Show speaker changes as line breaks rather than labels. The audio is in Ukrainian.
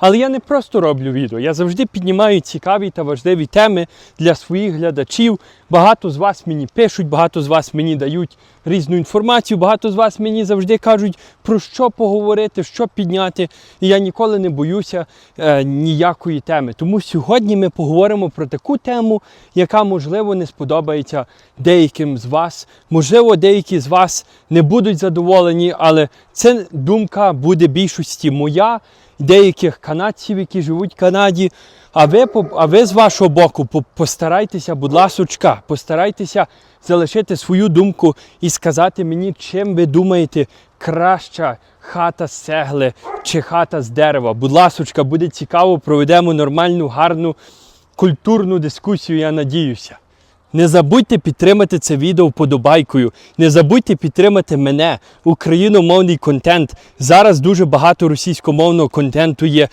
Але я не просто роблю відео, я завжди піднімаю цікаві та важливі теми для своїх глядачів. Багато з вас мені пишуть, багато з вас мені дають різну інформацію, багато з вас мені завжди кажуть, про що поговорити, що підняти. І я ніколи не боюся е, ніякої теми. Тому сьогодні ми поговоримо про таку тему, яка, можливо, не сподобається деяким з вас. Можливо, деякі з вас не будуть задоволені, але це думка буде більшості моя, деяких канадців, які живуть в Канаді. А ви, а ви з вашого боку по- постарайтеся, будь ласочка, постарайтеся залишити свою думку і сказати мені, чим ви думаєте краща хата з цегли чи хата з дерева. Будь ласочка, буде цікаво, проведемо нормальну, гарну, культурну дискусію, я надіюся. Не забудьте підтримати це відео вподобайкою. Не забудьте підтримати мене, україномовний контент. Зараз дуже багато російськомовного контенту є.